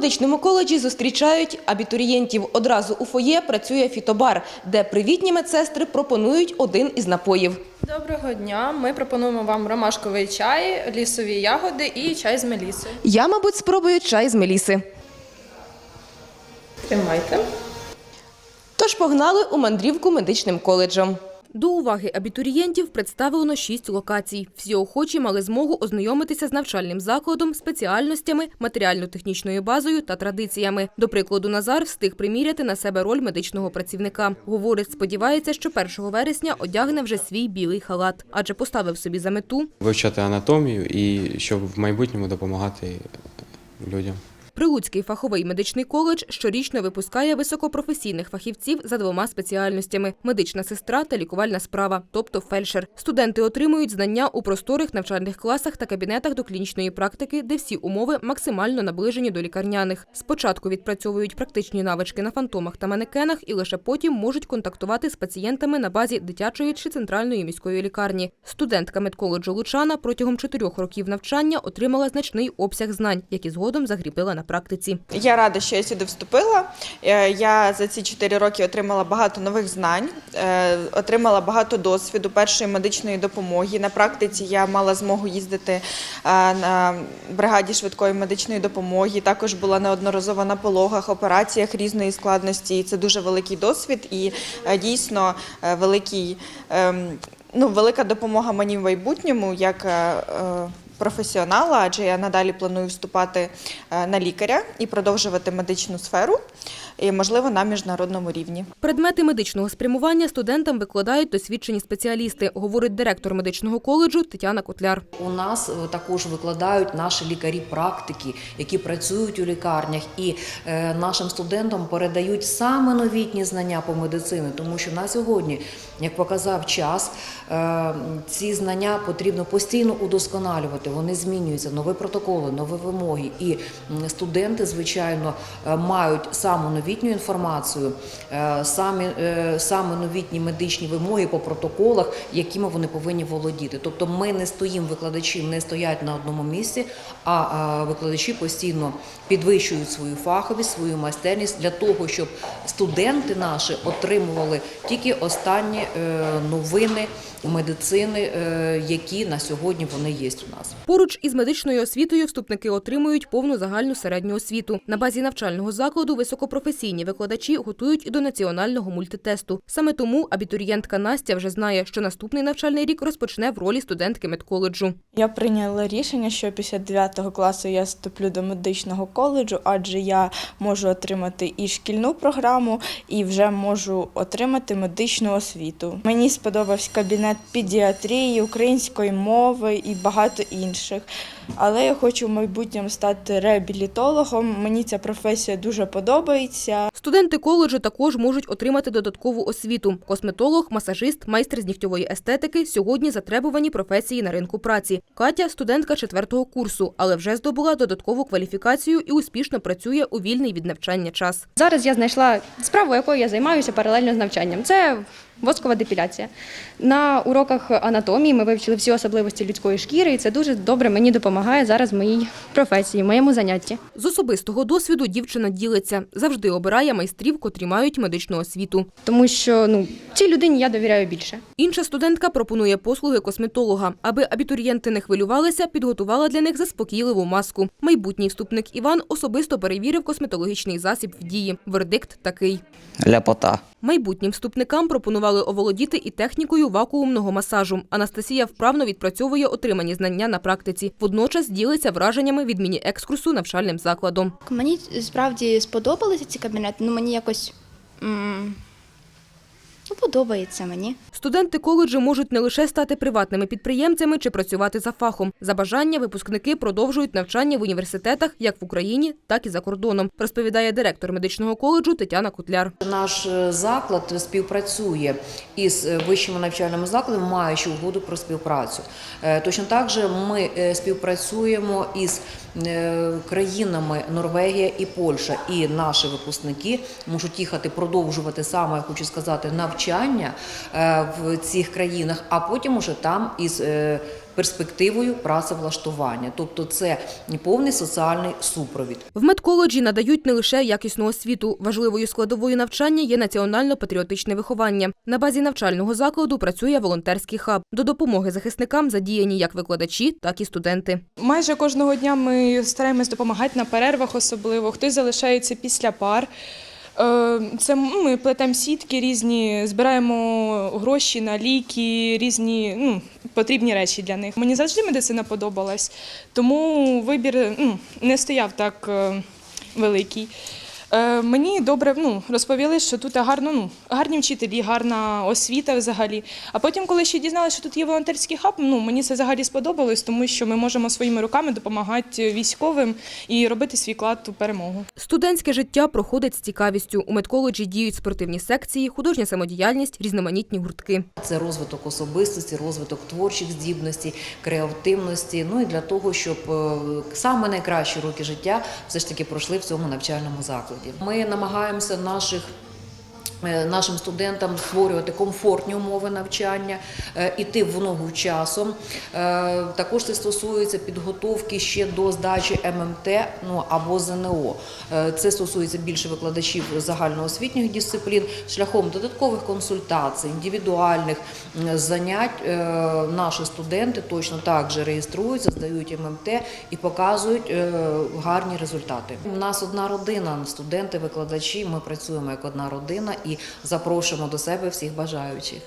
медичному коледжі зустрічають абітурієнтів. Одразу у фоє працює фітобар, де привітні медсестри пропонують один із напоїв. Доброго дня. Ми пропонуємо вам ромашковий чай, лісові ягоди і чай з мелісою. Я, мабуть, спробую чай з меліси. Тримайте. Тож погнали у мандрівку медичним коледжем. До уваги абітурієнтів представлено шість локацій. Всі охочі мали змогу ознайомитися з навчальним закладом, спеціальностями, матеріально-технічною базою та традиціями. До прикладу, Назар встиг приміряти на себе роль медичного працівника. Говорить, сподівається, що 1 вересня одягне вже свій білий халат, адже поставив собі за мету вивчати анатомію і щоб в майбутньому допомагати людям. Прилуцький фаховий медичний коледж щорічно випускає високопрофесійних фахівців за двома спеціальностями – медична сестра та лікувальна справа, тобто фельдшер. Студенти отримують знання у просторих навчальних класах та кабінетах до клінічної практики, де всі умови максимально наближені до лікарняних. Спочатку відпрацьовують практичні навички на фантомах та манекенах і лише потім можуть контактувати з пацієнтами на базі дитячої чи центральної міської лікарні. Студентка медколеджу Лучана протягом чотирьох років навчання отримала значний обсяг знань, які згодом закріпила на практиці. Я рада, що я сюди вступила. Е, Я за ці чотири роки отримала багато нових знань, е, отримала багато досвіду першої медичної допомоги. На практиці я мала змогу їздити е, на бригаді швидкої медичної допомоги. Також була неодноразово на пологах, операціях різної складності. Це дуже великий досвід і дійсно великий, ем, ну, велика допомога мені в майбутньому як. Професіонала, адже я надалі планую вступати е, на лікаря і продовжувати медичну сферу, і можливо на міжнародному рівні. Предмети медичного спрямування студентам викладають досвідчені спеціалісти, говорить директор медичного коледжу Тетяна Котляр. У нас е, також викладають наші лікарі-практики, які працюють у лікарнях, і е, нашим студентам передають саме новітні знання по медицині, тому що на сьогодні, як показав час, ці знання потрібно постійно удосконалювати. Вони змінюються, нові протоколи, нові вимоги. І студенти, звичайно, е, мають саму новітню інформацію, е, самі, е, саме новітні медичні вимоги по протоколах, якими вони повинні володіти. Тобто ми не стоїмо, викладачі не стоять на одному місці, а викладачі постійно підвищують свою фаховість, свою майстерність для того, щоб студенти наші отримували тільки останні новини медицини, які на сьогодні вони є у нас. Поруч із медичною освітою вступники отримують повну загальну середню освіту. На базі навчального закладу високопрофесійні викладачі готують до національного мультитесту. Саме тому абітурієнтка Настя вже знає, що наступний навчальний рік розпочне в ролі студентки медколеджу. Я прийняла рішення, що після 9 класу я вступлю до медичного коледжу, адже я можу отримати і шкільну програму, і вже можу отримати медичну освіту. Мені сподобався кабінет педіатрії, української мови і багато інших. Але я хочу в майбутньому стати реабілітологом. Мені ця професія дуже подобається. Студенти коледжу також можуть отримати додаткову освіту. Косметолог, масажист, майстер з нігтьової естетики сьогодні затребувані професії на ринку праці. Катя студентка четвертого курсу, але вже здобула додаткову кваліфікацію і успішно працює у вільний від навчання час. Зараз я знайшла справу, якою я займаюся паралельно з навчанням. Це воскова депіляція. На уроках анатомії ми вивчили всі особливості людської шкіри, і це дуже добре мені допомагає зараз в моїй професії, в моєму занятті. З особистого досвіду дівчина ділиться. Завжди обирає майстрів, котрі мають медичну освіту. Тому що ну, цій людині я довіряю більше. Інша студентка пропонує послуги косметолога. Аби абітурієнти не хвилювалися, підготувала для них заспокійливу маску. Майбутній вступник Іван особисто перевірив косметологічний засіб в дії. Вердикт такий. ляпота. Майбутнім вступникам пропонували оволодіти і технікою вакуумного масажу. Анастасія вправно відпрацьовує отримані знання на практиці. Водночас ділиться враженнями від міні-екскурсу навчальним закладом. Мені справді сподобалися ці кабінети, ну мені якось подобається мені. Студенти коледжу можуть не лише стати приватними підприємцями чи працювати за фахом. За бажання випускники продовжують навчання в університетах як в Україні, так і за кордоном, розповідає директор медичного коледжу Тетяна Кутляр. Наш е, заклад співпрацює із е, вищими навчальними закладами, маючи угоду про співпрацю. Е, Точно так же ми співпрацюємо із країнами Норвегія і Польща. І наші випускники можуть їхати продовжувати саме, я хочу сказати, навчання навчання е, в цих країнах, а потім уже там із е, перспективою працевлаштування. Тобто це повний соціальний супровід. В медколеджі надають не лише якісну освіту. Важливою складовою навчання є національно-патріотичне виховання. На базі навчального закладу працює волонтерський хаб. До допомоги захисникам задіяні як викладачі, так і студенти. Майже кожного дня ми стараємось допомагати на перервах, особливо хтось залишається після пар. Е, Це ми плетемо сітки різні, збираємо гроші на ліки, різні ну, потрібні речі для них. Мені завжди медицина подобалась, тому вибір ну, не стояв так е, великий. Е, Мені добре ну, розповіли, що тут гарно, ну, гарні вчителі, гарна освіта взагалі. А потім, коли ще дізналися, що тут є волонтерський хаб, ну, мені це взагалі сподобалось, тому що ми можемо своїми руками допомагати військовим і робити свій вклад у перемогу. Студентське життя проходить з цікавістю. У медколеджі діють спортивні секції, художня самодіяльність, різноманітні гуртки. Це розвиток особистості, розвиток творчих здібностей, креативності. Ну і для того, щоб е, саме найкращі роки життя все ж таки пройшли в цьому навчальному закладі. Ми намагаємося наших. Е, Нашим студентам створювати комфортні умови навчання, е, іти в ногу часом. Е, Також це стосується підготовки ще до здачі ММТ ну або ЗНО. Це стосується більше викладачів загальноосвітніх дисциплін шляхом додаткових консультацій, індивідуальних занять. Наші студенти точно так же реєструються, здають ММТ і показують гарні результати. У нас одна родина, студенти, викладачі. Ми працюємо як одна родина і запрошуємо до себе всіх бажаючих.